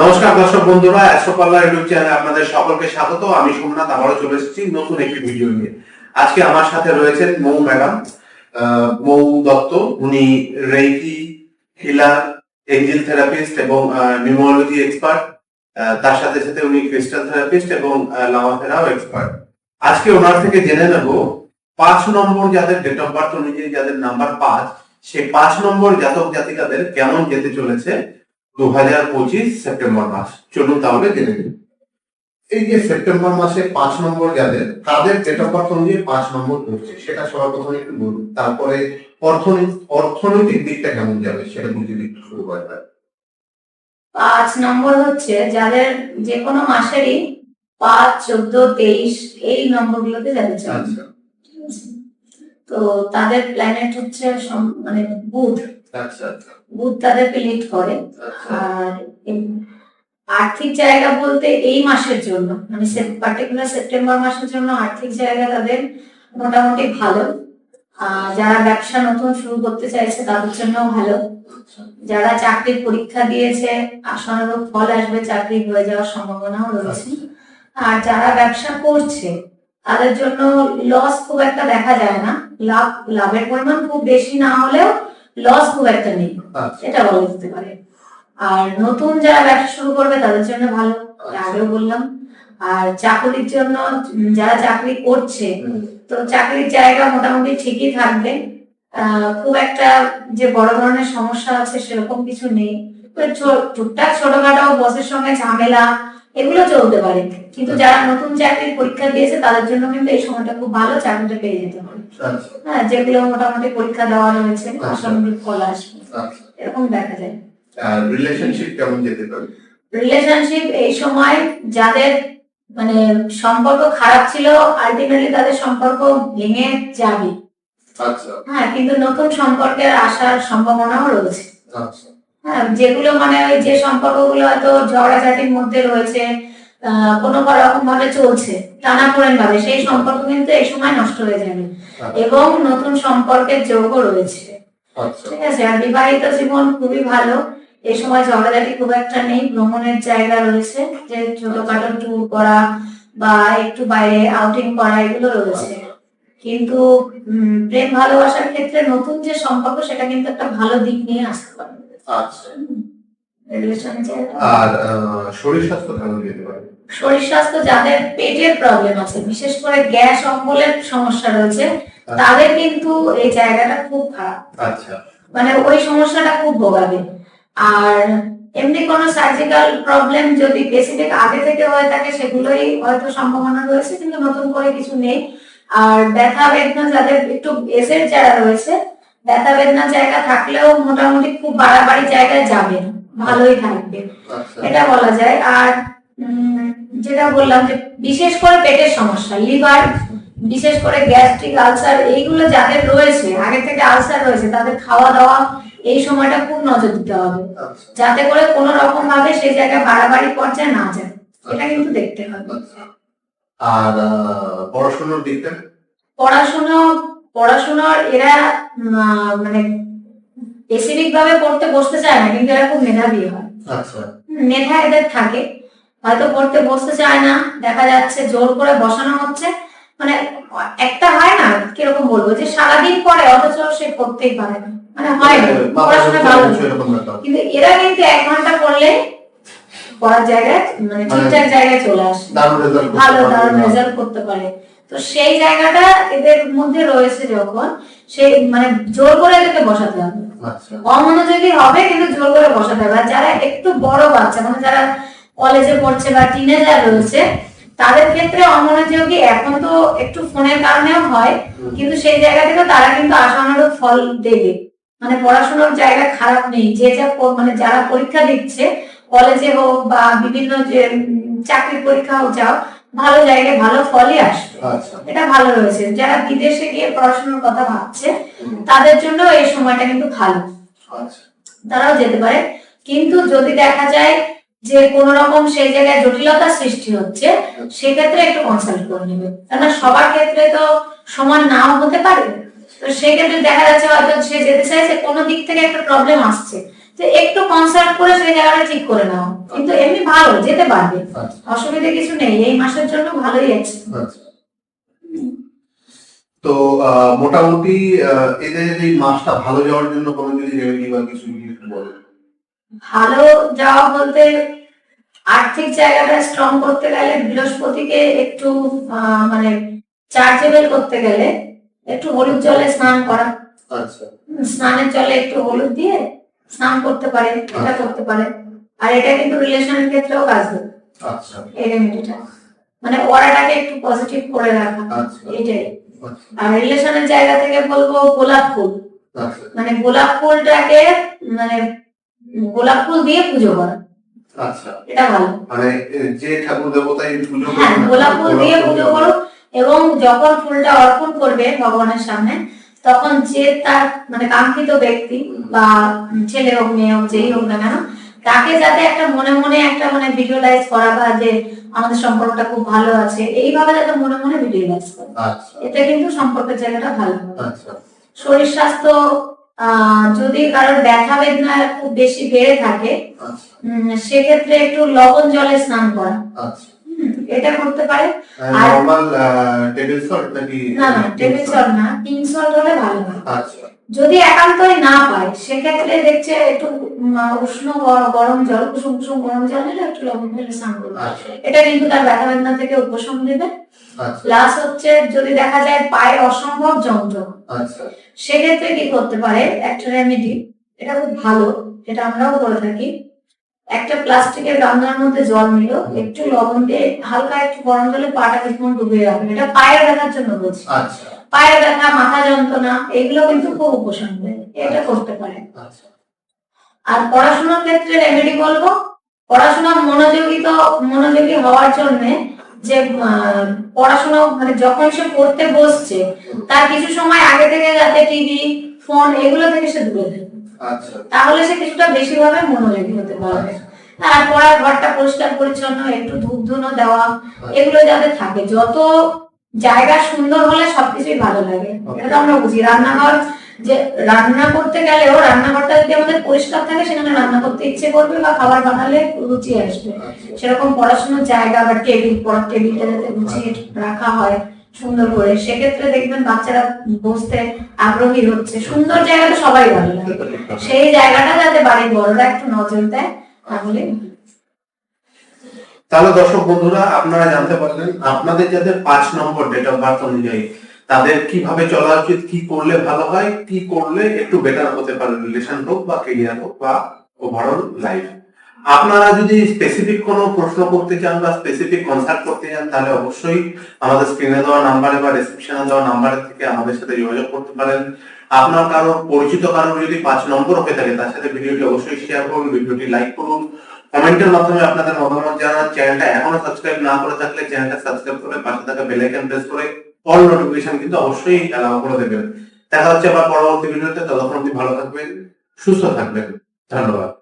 নমস্কার দর্শক বন্ধুরা অ্যাস্ট্রোপাল্লার ইউটিউব চ্যানেলে আপনাদের সকলকে স্বাগত। আমি সোমনাথ, আবারও চলে এসেছি নতুন একটি ভিডিও নিয়ে। আজকে আমার সাথে রয়েছেন মৌ ম্যাডাম মৌ দত্ত। উনি রেইকি হিলার এঞ্জেল থেরাপিস্ট এবং নিউমোলজি এক্সপার্ট। তার সাথে সাথে উনি ক্রিস্টাল থেরাপিস্ট এবং লামাফেরাও এক্সপার্ট। আজকে ওনার থেকে জেনে নেব, পাঁচ নম্বর যাদের ডেট অফ বার্থ অনুযায়ী যাদের নাম্বার পাঁচ, সেই পাঁচ নম্বর জাতক জাতিকাদের কেমন যেতে চলেছে দু হাজার পঁচিশ সেপ্টেম্বর মাস। চলুন তাহলে জেনে নিন এই যে সেপ্টেম্বর মাসে পাঁচ নম্বর যাদের তাদের ডেট অফ বার্থ অনুযায়ী পাঁচ নম্বর পড়ছে সেটা সবার প্রথমে একটু বলুন। তারপরে অর্থনীতি অর্থনৈতিক দিকটা কেমন যাবে সেটা বুঝে একটু শুরু করা যায় পাঁচ নম্বর হচ্ছে যাদের যে কোনো মাসেরই পাঁচ চোদ্দ তেইশ এই নম্বরগুলোতে যাবে চান আচ্ছা। তো তাদের প্ল্যানেট হচ্ছে মানে বুধ। আচ্ছা আচ্ছা। বুধ তাদেরকে লিড করে। আর আর্থিক জায়গা বলতে এই মাসের জন্য মানে পার্টিকুলার সেপ্টেম্বর মাসের জন্য আর্থিক জায়গা তাদের মোটামুটি ভালো। যারা ব্যবসা নতুন শুরু করতে চাইছে তাদের জন্য ভালো। যারা চাকরির পরীক্ষা দিয়েছে আশানুরূপ ফল আসবে, চাকরি হয়ে যাওয়ার সম্ভাবনাও রয়েছে। আর যারা ব্যবসা করছে, তাদের জন্য লস খুব একটা দেখা যায় না। লাভ, লাভের পরিমাণ খুব বেশি না হলেও লস খুব একটা নেই। আচ্ছা। এটা বলা যেতে পারে। আর নতুন যারা ব্যবসা শুরু করবে তাদের জন্য ভালো। আগেও বললাম। আর চাকরির জন্য যারা চাকরি করছে তো চাকরির জায়গা মোটামুটি ঠিকই থাকবে। খুব একটা যে বড় ধরনের সমস্যা আছে সেরকম কিছু নেই। টুকটাক ছোটখাটো বসের সঙ্গে ঝামেলা এগুলো চলতে পারে। কিন্তু যারা নতুন চাকরির পরীক্ষা দিয়েছে তাদের জন্য কিন্তু এই সময়টা খুব ভালো চাকরিটা পেয়ে যেতে পারে আচ্ছা হ্যাঁ যেগুলো মোটামুটি পরীক্ষা দেওয়া রয়েছে আচ্ছা। আশানুরূপ ফল আসবে। আচ্ছা। এরকম দেখা যায়। রিলেশনশিপ কেমন যেতে পারে? রিলেশনশিপ এই সময় যাদের মানে সম্পর্ক খারাপ ছিল আলটিমেটলি তাদের সম্পর্ক ভেঙে যাবে। আচ্ছা। হ্যাঁ কিন্তু নতুন সম্পর্কের আসার সম্ভাবনাও রয়েছে। আচ্ছা। হ্যাঁ যেগুলো মানে ওই যে সম্পর্কগুলো হয়তো ঝগড়াঝাটির মধ্যে রয়েছে আহ, কোনো রকম ভাবে চলছে টানাপোড়েন ভাবে সেই সম্পর্ক কিন্তু এই সময় নষ্ট হয়ে যাবে। এবং নতুন সম্পর্কের যোগও রয়েছে। আচ্ছা। ঠিক আছে আর বিবাহিত জীবন খুবই ভালো। এই সময় ঝগড়াঝাটি খুব একটা নেই ভ্রমণের জায়গা রয়েছে যে ছোটখাটো ট্যুর করা বা একটু বাইরে আউটিং করা এগুলো রয়েছে। কিন্তু উম, প্রেম ভালোবাসার ক্ষেত্রে নতুন যে সম্পর্ক সেটা কিন্তু একটা ভালো দিক নিয়ে আসতে পারে। আচ্ছা। আর শরীর স্বাস্থ্য কেমন যেতে পারে? শরীর স্বাস্থ্য যাদের পেটের প্রবলেম আছে বিশেষ করে গ্যাস অম্বলের সমস্যা রয়েছে তাদের কিন্তু এই জায়গাটা খুব খারাপ। আচ্ছা। মানে ওই সমস্যাটা খুব ভোগাবে। আর এমনি কোনো সার্জিক্যাল প্রবলেম যদি স্পেসিফিক আগে থেকে হয়ে থাকে সেগুলোই হয়তো সম্ভাবনা রয়েছে কিন্তু নতুন করে কিছু নেই। আর ব্যথা বেদনা যাদের একটু এসের যারা রয়েছে ব্যথা বেদনা জায়গা থাকলেও মোটামুটি খুব বাড়াবাড়ি জায়গায় যাবে ভালোই থাকবে। আচ্ছা। এটা বলা যায়। আর যেটা বললাম যে বিশেষ করে পেটের সমস্যা লিভার বিশেষ করে গ্যাস্ট্রিক আলসার এইগুলো যাদের রয়েছে আগে থেকে আলসার রয়েছে তাদের খাওয়া দাওয়া এই সময়টা খুব নজর দিতে হবে। আচ্ছা। যাতে করে কোনো রকম ভাবে সেই জায়গায় বাড়াবাড়ি পর্যায়ে না যায়। এটা কিন্তু দেখতে হবে। আচ্ছা। আর পড়াশোনার দিকটা? পড়াশুনো পড়াশোনার এরা মানে স্পেসিফিক ভাবে পড়তে বসতে চায় না কিন্তু এরা খুব মেধাবী হয়। আচ্ছা। মেধা এদের থাকে। হয়তো পড়তে বসতে চায় না দেখা যাচ্ছে জোর করে বসানো হচ্ছে। মানে একটা হয় না কীরকম বলব যে সারাদিন পরে অথচ সে পড়তেই পারে না। মানে হয় না পড়াশোনা ভালো। কিন্তু এরা কিন্তু এক ঘণ্টা পড়লে পড়ার জায়গায় মানে ঠিকঠাক জায়গায় চলে আসে। ভালো দারুণ রেজাল্ট করতে পারে। তো সেই জায়গাটা এদের মধ্যে রয়েছে যখন সেই মানে জোর করে এদেরকে বসাতে হবে। আচ্ছা। অমনোযোগী হবে কিন্তু জোর করে বসাতে হবে। যারা একটু বড় বাচ্চা মানে যারা কলেজে পড়ছে বা টিনেজার রয়েছে তাদের ক্ষেত্রে অমনোযোগী এখন তো একটু ফোনের কারণেও হয় কিন্তু সেই জায়গা থেকে তারা কিন্তু আশানুরূপ ফল দেবে। মানে পড়াশোনার জায়গা খারাপ নেই। যে যা মানে যারা পরীক্ষা দিচ্ছে কলেজে হোক বা বিভিন্ন যে চাকরির পরীক্ষা হোক যাও ভালো জায়গায় ভালো ফলই আসবে। আচ্ছা। এটা ভালো রয়েছে যারা বিদেশে গিয়ে পড়াশোনার কথা ভাবছে তাদের জন্য এই সময়টা কিন্তু ভালো। আচ্ছা। তারাও যেতে পারে। কিন্তু যদি দেখা যায় যে কোন রকম সেই জায়গায় জটিলতা সৃষ্টি হচ্ছে সেক্ষেত্রে একটু কনসাল্ট করে নেবে। কেননা সবার ক্ষেত্রে তো সমান নাও হতে পারে। তো সেক্ষেত্রে দেখা যাচ্ছে হয়তো সে যেতে চাইছে কোনো দিক থেকে একটা প্রবলেম আসছে। তো একটু কনসাল্ট করে সেই জায়গাটা ঠিক করে নাও। কিন্তু এমনি ভালো যেতে পারবে। আচ্ছা। অসুবিধা কিছু নেই এই মাসের জন্য ভালোই আছে। আচ্ছা। তো মোটামুটি এদের এই মাসটা ভালো যাওয়ার জন্য কোনো যদি রেমেডি বা কিছু একটু বলো। ভালো যাওয়া বলতে আর্থিক জায়গাটা স্ট্রং করতে গেলে বৃহস্পতিকে একটু মানে চার্জেবল করতে গেলে একটু হলুদ জলে স্নান করা। আচ্ছা। স্নানের জলে একটু হলুদ দিয়ে স্নান করতে পারে এটা করতে পারে আর এটা কিন্তু রিলেশনের ক্ষেত্রেও কাজ দেবে আচ্ছা। এই রেমেডিটা মানে ওরাটাকে একটু পজিটিভ করে রাখা। আচ্ছা। এটাই। আচ্ছা। আর রিলেশনের জায়গা থেকে বলব গোলাপ ফুল। আচ্ছা। মানে গোলাপ ফুলটাকে মানে গোলাপ ফুল দিয়ে পুজো করা। আচ্ছা। এটা ভালো। মানে যে ঠাকুর দেবতাই পুজো হ্যাঁ গোলাপ ফুল দিয়ে পুজো করো এবং যখন ফুলটা অর্পণ করবে ভগবানের সামনে তখন যে তার মানে কাঙ্ক্ষিত ব্যক্তি বা ছেলে হোক মেয়ে হোক যেই হোক না কেন তাকে যাতে একটা মনে মনে একটা মানে ভিজুয়ালাইজ করা বা যে আমাদের সম্পর্কটা খুব ভালো আছে এইভাবে যাতে মনে মনে ভিজুয়ালাইজ করে। আচ্ছা। এতে কিন্তু সম্পর্কের জায়গাটা ভালো। আচ্ছা। শরীর স্বাস্থ্য আহ, যদি কারোর ব্যথা বেদনা খুব বেশি বেড়ে থাকে আচ্ছা। সেক্ষেত্রে একটু লবণ জলে স্নান করা। এটা করতে পারে। আর- নর্মাল টেবিল সল্ট নাকি না না টেবিল সল্ট না পিঙ্ক সল্ট হলে ভালো হয় আচ্ছা। যদি একান্তই না পায় সেক্ষেত্রে দেখছে একটু উষ্ণ গরম জল কুসুম কুসুম গরম জল নিলে একটু লবণ ফেলে স্নান করবে। আচ্ছা। এটা কিন্তু তার ব্যথা বেদনা থেকে উপশম দেবে। আচ্ছা। প্লাস হচ্ছে যদি দেখা যায় পায়ে অসম্ভব যন্ত্রণা আচ্ছা। সেক্ষেত্রে কি করতে পারে? একটা রেমেডি এটা খুব ভালো। এটা আমরাও করে থাকি। একটা প্লাস্টিকের গামলার মধ্যে জল নিল একটু লবণ দিয়ে হালকা একটু গরম জলে পাটা কিছুক্ষণ ডুবিয়ে রাখবে এটা পায়ের ব্যথার জন্য বলছি। আচ্ছা। পায়ের ব্যথা মাথা যন্ত্রণা এগুলো কিন্তু খুব উপশম দেয়। এটা করতে পারে। আচ্ছা। আর পড়াশোনার ক্ষেত্রে রেমেডি বলব পড়াশোনা মনোযোগী তো মনোযোগী হওয়ার জন্য যে পড়াশোনা মানে যখন সে পড়তে বসছে তার কিছু সময় আগে থেকে যাতে টিভি ফোন এগুলো থেকে সে দূরে থাকে। আচ্ছা। তাহলে সে কিছুটা বেশিভাবে মনোযোগী হতে পারবে। আর পড়ার ঘরটা পরিষ্কার পরিচ্ছন্ন একটু ধূপ ধুনো দেওয়া এগুলো যাতে থাকে। যত জায়গা সুন্দর হলে সবকিছুই ভালো লাগে। এটা আমরা বুঝি। রান্নাঘর যে রান্না করতে গেলেও রান্নাঘরটা যদি আমাদের পরিষ্কার থাকে সেখানে রান্না করতে ইচ্ছে করবে বা খাবার বানালে রুচি আসবে। আচ্ছা। সেরকম পড়াশোনার জায়গা বা টেবিল পড়ার টেবিলটা যাতে গুছিয়ে রাখা হয়। সুন্দর করে। সেক্ষেত্রে দেখবেন বাচ্চারা বসতে আগ্রহী হচ্ছে। সুন্দর জায়গা তো সবাই ভালো লাগে। সেই জায়গাটা যাতে বাড়ির বড়রা একটু নজর দেয়, তাহলে তাহলে দর্শক বন্ধুরা, আপনারা জানতে পারলেন, আপনাদের যাদের পাঁচ নম্বর ডেট অফ বার্থ অনুযায়ী, তাদের কীভাবে চলা উচিত, কি করলে ভালো হয়, কি করলে একটু বেটার হতে পারে রিলেশন হোক বা কেরিয়ার হোক বা ওভারঅল লাইফ আপনারা যদি স্পেসিফিক কোনো প্রশ্ন করতে চান বা স্পেসিফিক কনসাল্ট করতে চান, তাহলে অবশ্যই আমাদের স্ক্রিনে দেওয়া নাম্বারে বা ডেসক্রিপশনে দেওয়া নাম্বারের থেকে আমাদের সাথে যোগাযোগ করতে পারেন। আপনার কারও, পরিচিত কারও যদি পাঁচ নম্বর হয়ে থাকে, তার সাথে ভিডিওটি অবশ্যই শেয়ার করুন, ভিডিওটি লাইক করুন। কমেন্টের মাধ্যমে আপনাদের মতামত জানান। চ্যানেলটা এখনও সাবস্ক্রাইব না করে থাকলে চ্যানেলটা সাবস্ক্রাইব করে পাশে থাকা বেল আইকন প্রেস করে অল নোটিফিকেশন কিন্তু অবশ্যই অ্যালাউ করে দেবেন। দেখা হচ্ছে আবার পরবর্তী ভিডিওতে। ততক্ষণ ভালো থাকবেন, সুস্থ থাকবেন। ধন্যবাদ।